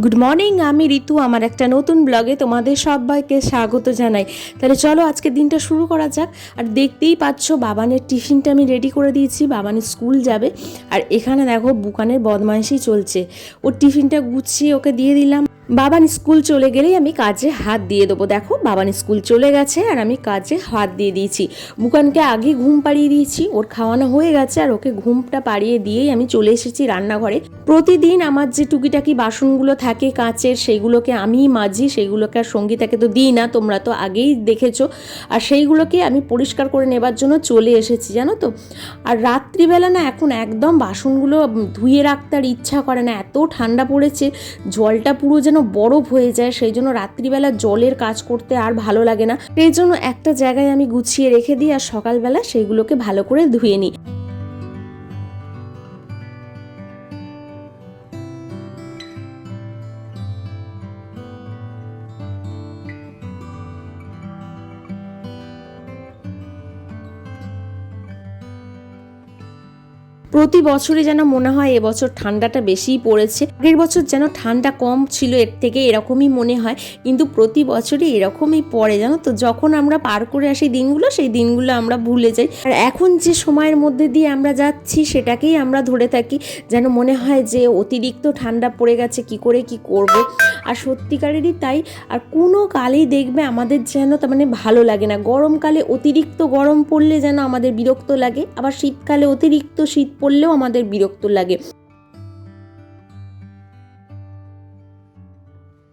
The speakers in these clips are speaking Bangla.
গুড মর্নিং আমি ঋতু, আমার একটা নতুন ব্লগে তোমাদের সবাইকে স্বাগত জানাই। তাহলে চলো আজকে দিনটা শুরু করা যাক। আর দেখতেই পাচ্ছ, বাবানের টিফিনটা আমি রেডি করে দিয়েছি বাবানের স্কুল যাবে। আর এখানে দেখো, বুকানের বদমাইশি চলছে। ওর টিফিনটা গুছিয়ে ওকে দিয়ে দিলাম। বাবান স্কুল চলে গেলেই আমি কাজে হাত দিয়ে দেবো। দেখো, বাবান স্কুল চলে গেছে আর আমি কাজে হাত দিয়ে দিয়েছি। বুকানকে আগে ঘুম পাড়িয়ে দিয়েছি, ওর খাওয়ানো হয়ে গেছে আর ওকে ঘুমটা পাড়িয়ে দিয়েই আমি চলে এসেছি রান্নাঘরে। প্রতিদিন আমার যে টুকিটাকি বাসনগুলো থাকে কাঁচের, সেইগুলোকে আমিই মাজি, সেইগুলোকে আর সঙ্গীতাকে তো দিই না, তোমরা তো আগেই দেখেছ। আর সেইগুলোকে আমি পরিষ্কার করে নেবার জন্য চলে এসেছি, জানো তো? আর রাত্রিবেলা না এখন একদম বাসনগুলো ধুয়ে রাখতে আর ইচ্ছা করে না, এত ঠান্ডা পড়েছে, জলটা পুরো যেন বরফ হয়ে যায়, সেই জন্য রাত্রিবেলা জলের কাজ করতে আর ভালো লাগে না। সেই জন্য একটা জায়গায় আমি গুছিয়ে রেখে দিই আর সকালবেলা সেইগুলোকে ভালো করে ধুয়ে নিই। প্রতি বছরই যেন মনে হয় এবছর ঠান্ডাটা বেশিই পড়েছে। আগের বছর যেন ঠান্ডা কম ছিল, এর থেকে এরকমই মনে হয়। কিন্তু প্রতি বছরই এরকমই পড়ে, জানো তো? যখন আমরা পার করে আসি দিনগুলো, সেই দিনগুলো আমরা ভুলে যাই। আর এখন যে সময়ের মধ্যে দিয়ে আমরা যাচ্ছি, সেটাকেই আমরা ধরে থাকি। যেন মনে হয় যে অতিরিক্ত ঠান্ডা পড়ে গেছে, কি করে কি করব? আর সত্যিকারেরই তাই। আর কোনো কালেই দেখবে আমাদের যেন তার মানে ভালো লাগে না। গরমকালে অতিরিক্ত গরম পড়লে যেন আমাদের বিরক্ত লাগে। আবার শীতকালে অতিরিক্ত শীত পড়লেও আমাদের বিরক্ত লাগে।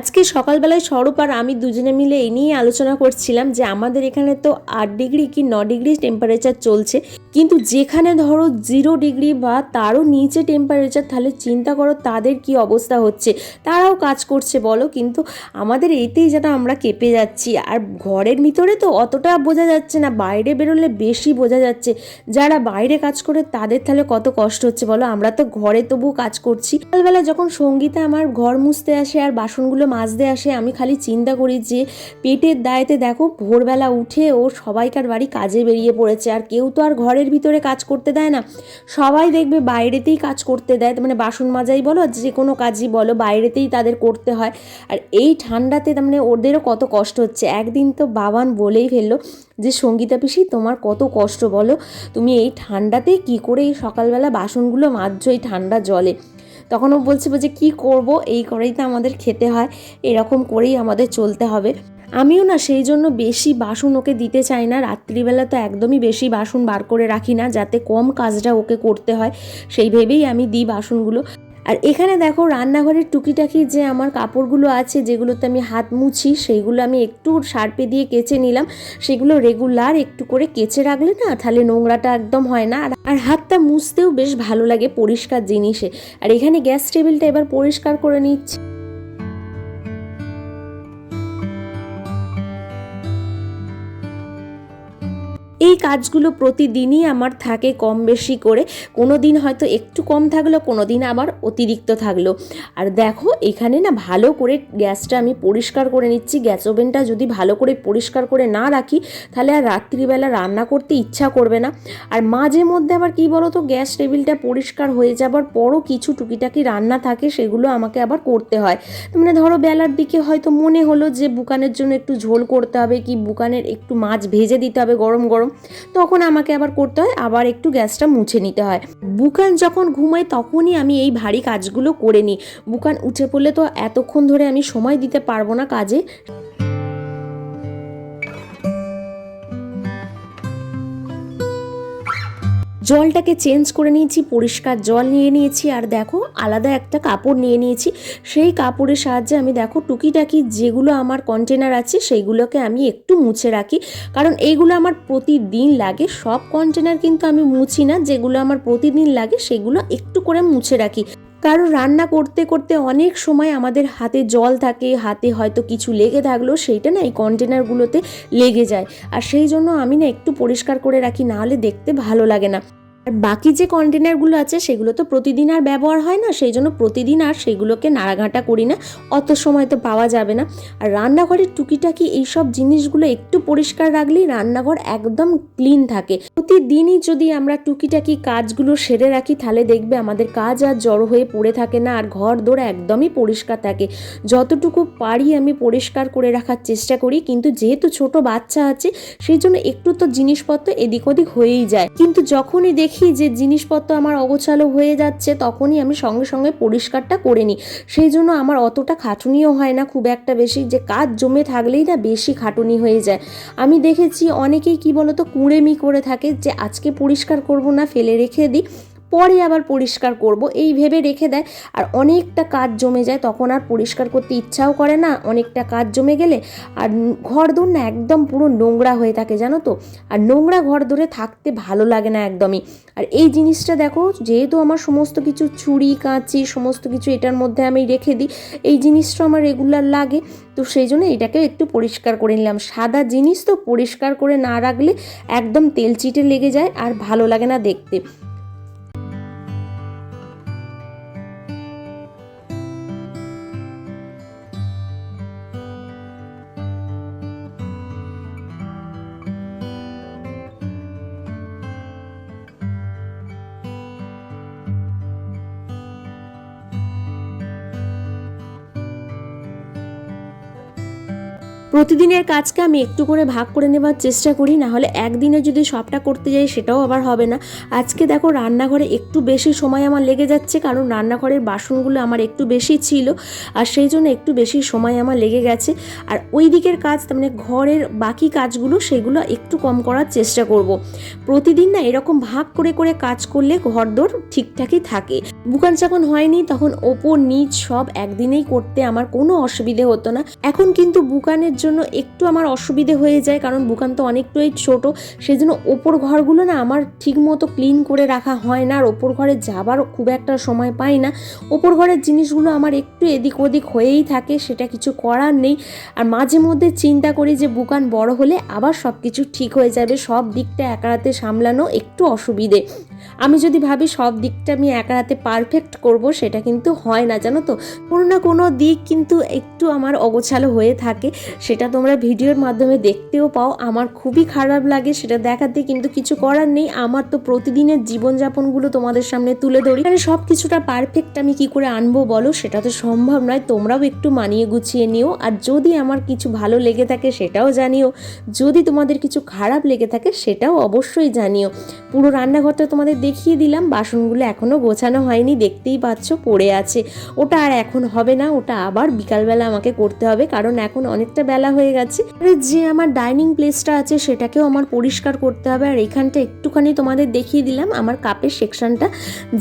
আজকে সকালবেলায় স্বরূপ আর আমি দুজনে মিলে এই নিয়ে আলোচনা করছিলাম যে আমাদের এখানে তো আট ডিগ্রি কি ন ডিগ্রি টেম্পারেচার চলছে। কিন্তু যেখানে ধরো জিরো ডিগ্রি বা তারও নিচে টেম্পারেচার তাহলে চিন্তা করো তাদের কি অবস্থা হচ্ছে। তারাও কাজ করছে বলো, কিন্তু আমাদের এতেই যেন আমরা কেঁপে যাচ্ছি। আর ঘরের ভিতরে তো অতটা বোঝা যাচ্ছে না, বাইরে বেরোলে বেশি বোঝা যাচ্ছে। যারা বাইরে কাজ করে তাদের তাহলে কত কষ্ট হচ্ছে বলো? আমরা তো ঘরে তবু কাজ করছি। সকালবেলা যখন সঙ্গীতা আমার ঘর মুছতে আসে আর বাসনগুলো মাজতে আসে, আমি খালি চিন্তা করি যে পেটের দায়েতে দেখো ভোরবেলা উঠে ও সবাইকার বাড়ি কাজে বেরিয়ে পড়েছে। আর কেউ তো আর ঘরের ভিতরে কাজ করতে দেয় না। সবাই দেখবে বাইরেতেই কাজ করতে দেয়। মানে বাসন মাজাই বলো, আর যে কোনো কাজই বলো, বাইরেতেই তাদের করতে হয়। আর এই ঠান্ডাতে তার মানে ওদেরও কত কষ্ট হচ্ছে। একদিন তো বাবান বলেই ফেলল যে, সঙ্গীতা পিসি, তোমার কত কষ্ট বলো। তুমি এই ঠান্ডাতে কি করে এই সকালবেলা বাসনগুলো মাজছো এই ঠান্ডা জলে? তখন ও বলছে যে, কি করব? এই করেই তো আমাদের খেতে হয়, এরকম করেই আমাদের চলতে হবে। আমিও না সেই জন্য বেশি বাসন ওকে দিতে চাই না, রাত্রিবেলা তো একদমই বেশি বাসন বার করে রাখি না, যাতে কম কাজটা ওকে করতে হয়, সেই ভেবেই আমি দিই বাসনগুলো। আর এখানে দেখো রান্নাঘরের টুকিটাকি যে আমার কাপড়গুলো আছে, যেগুলোতে আমি হাত মুছি, সেইগুলো আমি একটু সার্পে দিয়ে কেচে নিলাম। সেগুলো রেগুলার একটু করে কেচে রাখলে না তাহলে নোংরাটা একদম হয় না। আর হাতটা মুছতেও বেশ ভালো লাগে পরিষ্কার জিনিসে। আর এখানে গ্যাস টেবিলটা এবার পরিষ্কার করে নিচ্ছি। এই কাজগুলো প্রতিদিনই আমার থাকে কম বেশি করে। কোনো দিন হয়তো একটু কম থাকল কোনো দিন আবার অতিরিক্ত থাকল। আর দেখো, এখানে না ভালো করে গ্যাসটা আমি পরিষ্কার করে নিচ্ছি। গ্যাস ওভেনটা যদি ভালো করে পরিষ্কার করে না রাখি, তাহলে আর রাত্রিবেলা রান্না করতে ইচ্ছা করবে না। আর মাঝে মধ্যে আবার কি বলো তো গ্যাস টেবিলটা পরিষ্কার হয়ে যাবার পরও কিছু টুকিটাকি রান্না থাকে, সেগুলো আমাকে আবার করতে হয়। মানে ধরো বেলার দিকে হয়তো মনে হলো যে, বুকানের জন্য একটু ঝোল করতে হবে, কি বুকানের একটু মাছ ভেজে দিতে হবে গরম গরম। তখন আমাকে আবার করতে হয়, আবার একটু গ্যাসটা মুছে নিতে হয়। বুকান যখন ঘুমাই তখনই আমি এই ভারী কাজগুলো করে নিই। বুকান উঠে পড়লে তো এতক্ষণ ধরে আমি সময় দিতে পারব না কাজে। জলটাকে চেঞ্জ করে নিয়েছি, পরিষ্কার জল নিয়ে নিয়েছি, আর দেখো আলাদা একটা কাপড় নিয়ে নিয়েছি। সেই কাপড়ের সাহায্যে আমি দেখো টুকিটাকি যেগুলো আমার কন্টেনার আছে, সেইগুলোকে আমি একটু মুছে রাখি। কারণ এইগুলো আমার প্রতিদিন লাগে, সব কন্টেনার কিন্তু আমি মুছি না, যেগুলো আমার প্রতিদিন লাগে সেগুলো একটু করে মুছে রাখি। কারণ রান্না করতে করতে অনেক সময় আমাদের হাতে জল থাকে, হাতে হয়তো কিছু লেগে থাকল সেইটা না এই কন্টেনারগুলোতে লেগে যায়। আর সেই জন্য আমি না একটু পরিষ্কার করে রাখি, নাহলে দেখতে ভালো লাগে না। আর বাকি যে কন্টেনারগুলো আছে, সেগুলো তো প্রতিদিন আর ব্যবহার হয় না, সেই জন্য প্রতিদিন আর সেগুলোকে নাড়াঘাটা করি না, অত সময় তো পাওয়া যাবে না। আর রান্নাঘরের টুকিটাকি এইসব জিনিসগুলো একটু পরিষ্কার রাখলেই রান্নাঘর একদম ক্লিন থাকে। প্রতিদিনই যদি আমরা টুকিটাকি কাজগুলো সেরে রাখি, তাহলে দেখবে আমাদের কাজ আর জড়ো হয়ে পড়ে থাকে না, আর ঘর দৌড় একদমই পরিষ্কার থাকে। যতটুকু পারি আমি পরিষ্কার করে রাখার চেষ্টা করি, কিন্তু যেহেতু ছোট বাচ্চা আছে, সেই জন্য একটু তো জিনিসপত্র এদিক ওদিক হয়েই যায়। কিন্তু যখনই দেখি যে জিনিসপত্র আমার অগোছালো হয়ে যাচ্ছে, তখনই আমি সঙ্গে সঙ্গে পরিষ্কারটা করে নিই। সেই জন্য আমার অতটা খাটুনিও হয় না খুব একটা বেশি, যে কাজ জমে থাকলেই না বেশি খাটুনি হয়ে যায়। আমি দেখেছি অনেকেই কি বলতো কুঁড়েমি করে থাকে, যে আজকে পরিষ্কার করব না, ফেলে রেখে দিই। পরে আবার পরিষ্কার করব। এই ভেবে রেখে দেয়, আর অনেকটা কাজ জমে যায়, তখন আর পরিষ্কার করতে ইচ্ছাও করে না, অনেকটা কাজ জমে গেলে আর ঘর দৌড় না একদম পুরো নোংরা হয়ে থাকে, জানো তো? আর নোংরা ঘর ধরে থাকতে ভালো লাগে না একদমই। আর এই জিনিসটা দেখো, যেহেতু আমার সমস্ত কিছু ছুরি, কাঁচি, সমস্ত কিছু এটার মধ্যে আমি রেখে দিই, এই জিনিসটা আমার রেগুলার লাগে। তো সেই জন্য এটাকে একটু পরিষ্কার করে নিলাম। সাদা জিনিস তো পরিষ্কার করে না রাখলে একদম তেল চিটে লেগে যায়, আর ভালো লাগে না দেখতে। প্রতিদিনের কাজকে আমি একটু করে ভাগ করে নেবার চেষ্টা করি না হলে একদিনে যদি সবটা করতে যাই সেটাও আবার হবে না। আজকে দেখো রান্নাঘরে একটু বেশি সময় আমার লেগে যাচ্ছে, কারণ রান্নাঘরের বাসনগুলো আমার একটু বেশি ছিল, আর সেই জন্য একটু বেশি সময় আমার লেগে গেছে। আর ওই দিকের কাজ, তার মানে ঘরের বাকি কাজগুলো, সেগুলো একটু কম করার চেষ্টা করব। প্রতিদিন না এরকম ভাগ করে করে কাজ করলে ঘরদোর ঠিকঠাকই থাকে। বুকান যখন হয়নি, তখন ওপর, নিচ সব একদিনেই করতে আমার কোনো অসুবিধে হতো না। এখন কিন্তু বুকানের জন্য একটু আমার অসুবিধে হয়ে যায়, কারণ বুকান তো অনেকটাই ছোট। সেই জন্য ওপর ঘরগুলো না আমার ঠিক মতো ক্লিন করে রাখা হয় না, আর ওপর ঘরে যাবার খুব একটা সময় পাই না। ওপর ঘরের জিনিসগুলো আমার একটু এদিক ওদিক হয়েই থাকে, সেটা কিছু করার নেই। আর মাঝে মধ্যে চিন্তা করি যে বুকান বড় হলে আবার সব কিছু ঠিক হয়ে যাবে, সব দিকটা একা হাতে সামলানো একটু অসুবিধে। আমি যদি ভাবি সব দিকটা আমি একা হাতে পারফেক্ট করব, সেটা কিন্তু হয় না, জানো তো? কোনো না কোনো দিক কিন্তু একটু আমার অগোছালো হয়ে থাকে। সেটা তোমরা ভিডিওর মাধ্যমে দেখতেও পাও। আমার খুবই খারাপ লাগে, সেটা দেখাতে কিন্তু কিছু করার নেই। আমার তো প্রতিদিনের জীবনযাপনগুলো তোমাদের সামনে তুলে ধরি। মানে সব কিছুটা পারফেক্ট আমি কি করে আনব বলো? সেটা তো সম্ভব নয়। তোমরাও একটু মানিয়ে গুছিয়ে নিও। আর যদি আমার কিছু ভালো লেগে থাকে, সেটাও জানিও। যদি তোমাদের কিছু খারাপ লেগে থাকে, সেটাও অবশ্যই জানিও। পুরো রান্নাঘরটা তোমাদের দেখিয়ে দিলাম, বাসনগুলো এখনও গোছানো হয়নি, দেখতেই পাচ্ছ পড়ে আছে। ওটা আর এখন হবে না, ওটা আবার বিকালবেলা আমাকে করতে হবে, কারণ এখন অনেকটা বেলা হয়ে গেছে। যে আমার ডাইনিং প্লেসটা আছে, সেটাকেও আমার পরিষ্কার করতে হবে, আর এখানটা একটুখানি তোমাদের দেখিয়ে দিলাম, আমার কাপের সেকশনটা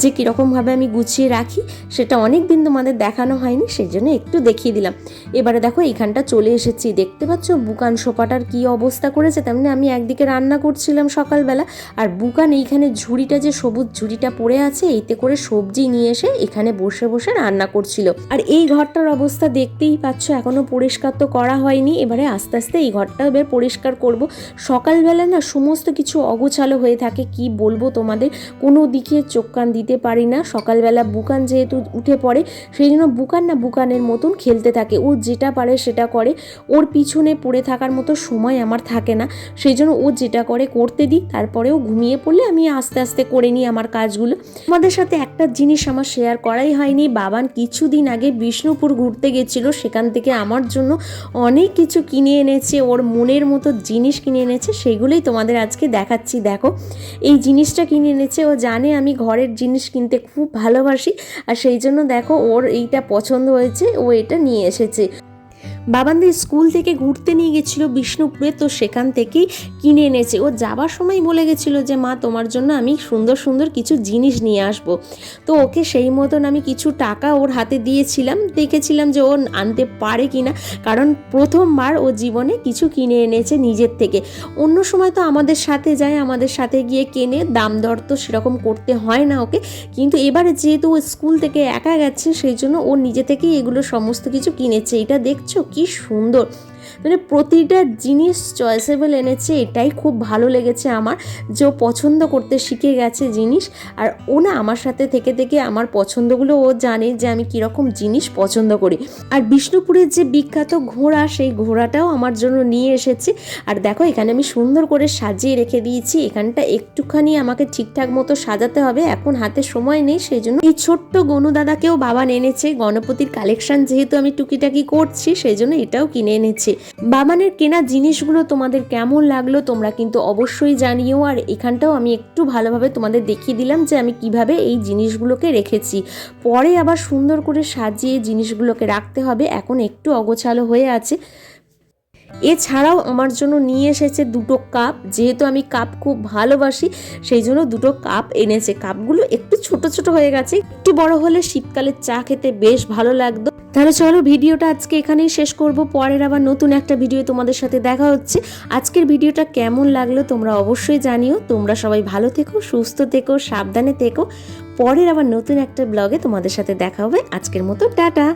যে কীরকমভাবে আমি গুছিয়ে রাখি, সেটা অনেক দিন তোমাদের দেখানো হয়নি সেই জন্য একটু দেখিয়ে দিলাম। এবারে দেখো এইখানটা চলে এসেছি, দেখতে পাচ্ছ বুকান সোফাটার কি অবস্থা করেছে, তেমনি আমি একদিকে রান্না করছিলাম সকালবেলা, আর বুকান এইখানে ঝুড়িটা যে সবুজ ঝুড়িটা পড়ে আছে, এতে করে সবজি নিয়ে এসে এখানে বসে বসে রান্না করছিল। আর এই ঘরটার অবস্থা দেখতেই পাচ্ছ, এখনও পরিষ্কার তো করা হয়নি। এবারে আস্তে আস্তে এই ঘরটা এবার পরিষ্কার করব। সকালবেলা না সমস্ত কিছু অগোছালো হয়ে থাকে, কি বলব তোমাদের? কোনো দিকে চোখ কান দিতে পারি না। সকালবেলা বুকান যেহেতু উঠে পড়ে, সেই জন্য বুকান না বুকানের মতন খেলতে থাকে। ও যেটা পারে সেটা করে। ওর পিছনে পড়ে থাকার মতো সময় আমার থাকে না। সেই জন্য ও যেটা করে করতে দিই, তারপরেও ঘুমিয়ে পড়লে আমি আস্তে আস্তে করে নিই আমার কাজগুলো। আমাদের সাথে একটা জিনিস আমার শেয়ার করাই হয়নি। বাবান কিছুদিন আগে বিষ্ণুপুর ঘুরতে গেছিল, সেখান থেকে আমার জন্য অনেক কিছু কিনে এনেছে, ওর মনের মতো জিনিস কিনে এনেছে, সেগুলোই তোমাদের আজকে দেখাচ্ছি। দেখো, এই জিনিসটা কিনে এনেছে, ও জানে আমি ঘরের জিনিস কিনতে খুব ভালোবাসি, আর সেই জন্য দেখো ওর এইটা পছন্দ হয়েছে, ও এটা নিয়ে এসেছে। বাবানদের স্কুল থেকে ঘুরতে নিয়ে গেছিল বিষ্ণুপুরে, তো সেখান থেকেই কিনে এনেছে। ও যাবার সময় বলে গেছিল যে, মা, তোমার জন্য আমি সুন্দর সুন্দর কিছু জিনিস নিয়ে আসব। তো ওকে সেই মতন আমি কিছু টাকা ওর হাতে দিয়েছিলাম। দেখেছিলাম যে ও আনতে পারে কিনা, কারণ প্রথমবার ও জীবনে কিছু কিনে এনেছে নিজের থেকে। অন্য সময় তো আমাদের সাথে যায়, আমাদের সাথে গিয়ে কেনে, দাম দর তো সেরকম করতে হয় না ওকে। কিন্তু এবারে যেহেতু ও স্কুল থেকে একা গেছে, সেই জন্য ও নিজে থেকেই এগুলো সমস্ত কিছু কিনেছে। এটা দেখছ কি সুন্দর। মানে প্রতিটা জিনিস চয়েসেবল এনেছে, এটাই খুব ভালো লেগেছে আমার। যে পছন্দ করতে শিখে গেছে জিনিস, আর ও না আমার সাথে থেকে থেকে আমার পছন্দগুলো ও জানে যে আমি কীরকম জিনিস পছন্দ করি। আর বিষ্ণুপুরের যে বিখ্যাত ঘোড়া, সেই ঘোড়াটাও আমার জন্য নিয়ে এসেছে। আর দেখো, এখানে আমি সুন্দর করে সাজিয়ে রেখে দিয়েছি। এখানটা একটুখানি আমাকে ঠিকঠাক মতো সাজাতে হবে। এখন হাতে সময় নেই, সেই জন্য এই ছোট্ট গনু দাদাকেও বাবা এনেছে। গণপতির কালেকশন যেহেতু আমি টুকিটাকি করছি, সেই জন্য এটাও কিনে এনেছে। বাবানের কেনা জিনিসগুলো তোমাদের কেমন লাগল তোমরা কিন্তু অবশ্যই জানিও। আর এখানটাও আমি একটু ভালোভাবে তোমাদের দেখিয়ে দিলাম যে আমি কীভাবে এই জিনিসগুলোকে রেখেছি। পরে আবার সুন্দর করে সাজিয়ে জিনিসগুলোকে রাখতে হবে, এখন একটু অগোছালো হয়ে আছে। এছাড়াও আমার জন্য নিয়ে এসেছে দুটো কাপ, যেহেতু আমি কাপ খুব ভালোবাসি, সেই জন্য দুটো কাপ এনেছে। কাপগুলো একটু ছোট ছোট হয়ে গেছে, একটু বড় হলে শীতকালে চা খেতে বেশ ভালো লাগতো। তাহলে চলো ভিডিওটা আজকে এখানেই শেষ করব। পরের আবার নতুন একটা ভিডিও তোমাদের সাথে দেখা হচ্ছে। আজকের ভিডিওটা কেমন লাগল তোমরা অবশ্যই জানিও। তোমরা সবাই ভালো থেকো, সুস্থ থেকো, সাবধানে থেকো। পরের আবার নতুন একটা ব্লগে তোমাদের সাথে দেখা হবে। আজকের মতো টাটা।